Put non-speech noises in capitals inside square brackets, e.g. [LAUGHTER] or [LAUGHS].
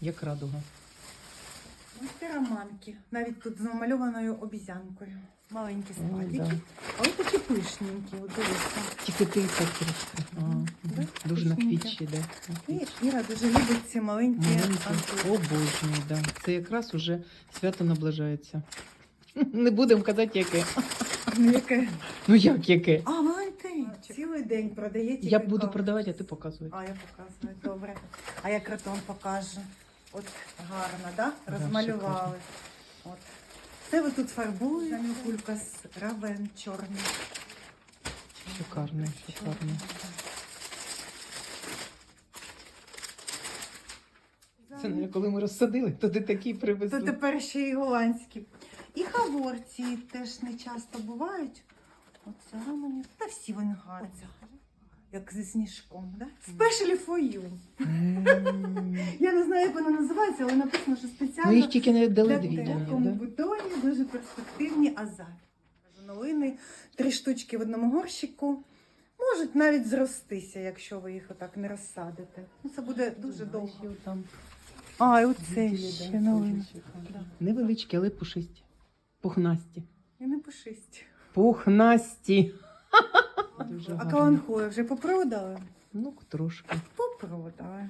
як радуга. Ось це романки. Навіть тут з намальованою обізянкою. Маленькі спадики. да. А ось такі пишненькі, от дивіться. Тільки ти так трошки. А, да. Да, Дуже на квітчі, да. І. Іра дуже любить ці маленькі антурки. Обожнюю, да. Це якраз уже свято наближається. [LAUGHS] Не будемо казати, яке. Ну, яке? Ну як яке? А, Валентин. Цілий день продає тільки Я буду продавати, а ти показувати. А, я показую, добре. А я картон покажу. От гарно, да? Розмалювали. От. Це ви тут фарбуєте. Самі кулька з равен чорний. Шикарно, шикарно. Це не коли ми розсадили, то ти То привезли. тепер ще й голландські. І хаворці теж не часто бувають. Оце мені. Та всі вони гарні. Як зі сніжком, да? Specially for you. Я не знаю, як воно називається, але написано, що спеціально Ну їх тільки не дали для дві. такому да? бутоні дуже перспективні азаль. Новини, три штучки в одному горщику. Можуть навіть зростися, якщо ви їх отак не розсадите. Ну, це буде дуже довго. Ще там А, і оце ще новини. шикарно. Невеличкі, але пушисті. Пухнасті. І не пушисті. Пухнасті. Дуже А гарно. каланхою вже попродали? Ну, трошки. Попродали.